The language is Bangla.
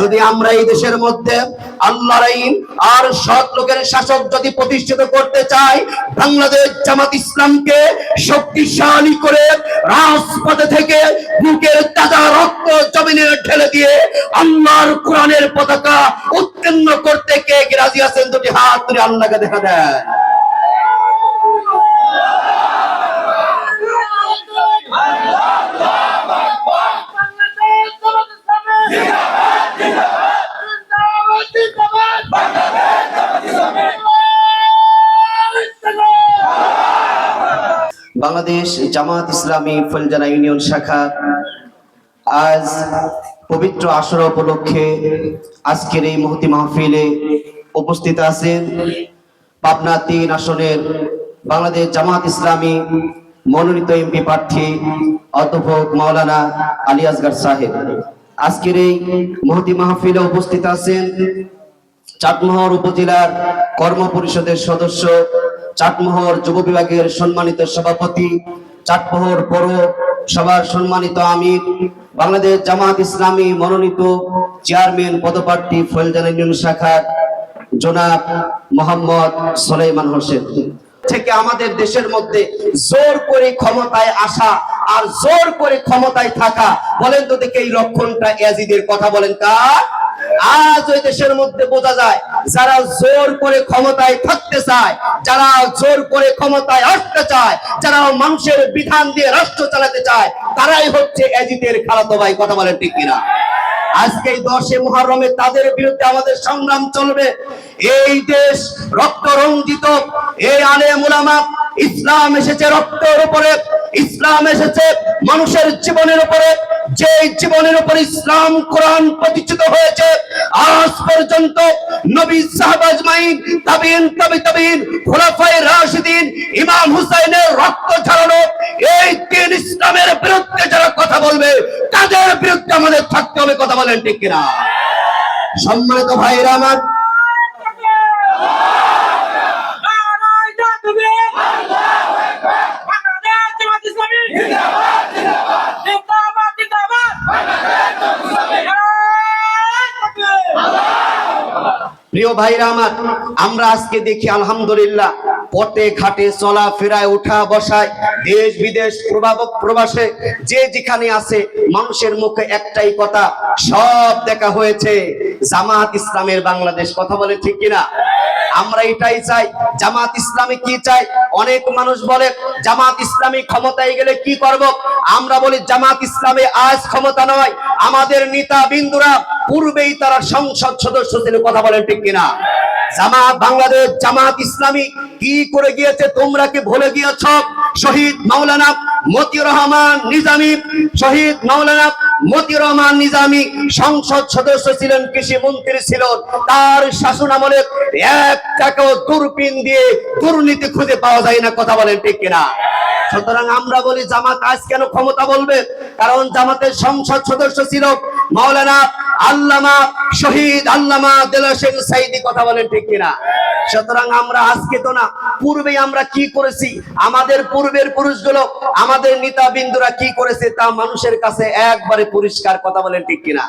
যদি আমরা এই দেশের মধ্যে আল্লাহর আইন আর সৎ লোকের শাসক যদি প্রতিষ্ঠিত করতে চাই, বাংলাদেশ জামাত ইসলামকে শক্তিশালী করে রাজপথে থেকে বুকের তাজা রক্ত জমিনে ঢেলে দিয়ে আল্লাহর কোরআনের পতাকা উত্তীর্ণ করতে কে রাজি আছেন? দুটি হাত তুলে আল্লাহকে দেখা দেয়। বাংলাদেশ জামাত ইসলামী ফলজানা ইউনিয়ন শাখা আজ পবিত্র আসর উপলক্ষে আজকের এই মহতি মাহফিলে উপস্থিত আছেন পাবনা তিন আসনের বাংলাদেশ জামাত ইসলামী মনোনীত এমপি প্রার্থী অধ্যাপক মাওলানা আলী আসগার সাহেব। আজকের এই মহতি মাহফিলে উপস্থিত আছেন চাটমোহর উপজেলার কর্ম পরিষদের সদস্য চাটমোহর যুব বিভাগের সম্মানিত সভাপতি, চাটমোহর পৌর সভার সম্মানিত আমির, বাংলাদেশ জামাত ইসলামী মনোনীত চেয়ারম্যান পদপ্রার্থী ফৈলজান ইউনিয়ন শাখার জনাব মোহাম্মদ সোলাইমান হোসেন। থেকে আমাদের দেশের মধ্যে জোর করে ক্ষমতায় আসা আর জোর করে ক্ষমতায় থাকা, বলেন তো দেখে এই লক্ষণটা এজিদের কথা বলেন কার? আজ ওই দেশের মধ্যে বোঝা যায়, যারা জোর করে ক্ষমতায় থাকতে চায়, যারা জোর করে ক্ষমতায় আসতে চায়, যারা মানুষের বিধান দিয়ে রাষ্ট্র চালাতে চায়, তারাই হচ্ছে এজিদের খালাতো ভাই, কথা বলেন ঠিক কিনা? আজকে দশে মহারমে তাদের বিরুদ্ধে আমাদের সংগ্রাম চলবে। এই দেশ রক্ত রঞ্জিত, এই আলে মুলামা ইসলাম এসেছে রক্তের উপরে, ইসলাম এসেছে মানুষের জীবনের উপরে। যে জীবনের উপর ইসলাম, কোরআন প্রতিষ্ঠিত হয়েছে, আজ পর্যন্ত নবী সাহাবাজ মাইন তাবিন, তবে তাবিন, খোলাফায়ে রাশিদিন, ইমাম হুসাইনের রক্ত ঝরানো, এই তিন ইসলামের বিরুদ্ধে যারা কথা বলবে, তাদের বিরুদ্ধে আমাদের থাকতে হবে, কথা বলেন ঠিক কিনা? সম্মানিত ভাইরা আমার প্রিয় ভাইরা আমার, আমরা আজকে দেখি আলহামদুলিল্লাহ, পথে ঘাটে চলা, ফেরায় উঠা, বসায়, দেশ বিদেশ প্রভাবক প্রবাসে, যে যেখানে আছে, মানুষের মুখে একটাই কথা, সব দেখা হয়েছে, জামাত ইসলামের বাংলাদেশ। কথা বলে ঠিক কিনা? আমরা এটাই চাই, জামাত ইসলামে কি চাই? অনেক মানুষ বলে, জামাত ইসলামী ক্ষমতায় গেলে কি করব? আমরা বলি, জামাত ইসলামে আজ ক্ষমতা নয়। আমাদের নেতা বিন্দুরা পূর্বেই তারা সংসদ সদস্য ছিল, কথা বলেন ঠিক কিনা? জামাত বাংলাদেশ, জামাত ইসলামী কি করে গিয়েছে? তোমরা কি ভুলে গিয়েছ? শহীদ মাওলানা মতিউর রহমান নিজামী, শহীদ মাওলানা মতিউর রহমান নিজামী সংসদ সদস্য ছিলেন, কৃষি মন্ত্রী ছিলেন। তার শাসন আমলে এক টাকাও দূরবীন দিয়ে দুর্নীতি খুঁজে পাওয়া যায় না, কথা বলেন ঠিক কিনা? সুতরাং আমরা বলি, জামাত আজ কেন ক্ষমতা বলবে? কারণ জামাতের সংসদ সদস্য ছিল মাওলানা আল্লামা, শহীদ আল্লামা দেলাসেন সাইদি কথা বলেন ঠিক কিনা? সুতরাং আমরা আজকে তো না পূর্বে আমরা কি করেছি? আমাদের পূর্বের পুরুষগুলো, আমাদের নেতা বিন্দুরা কি করেছে তা মানুষের কাছে একবারে পরিষ্কার কথা বলেন ঠিক কিনা?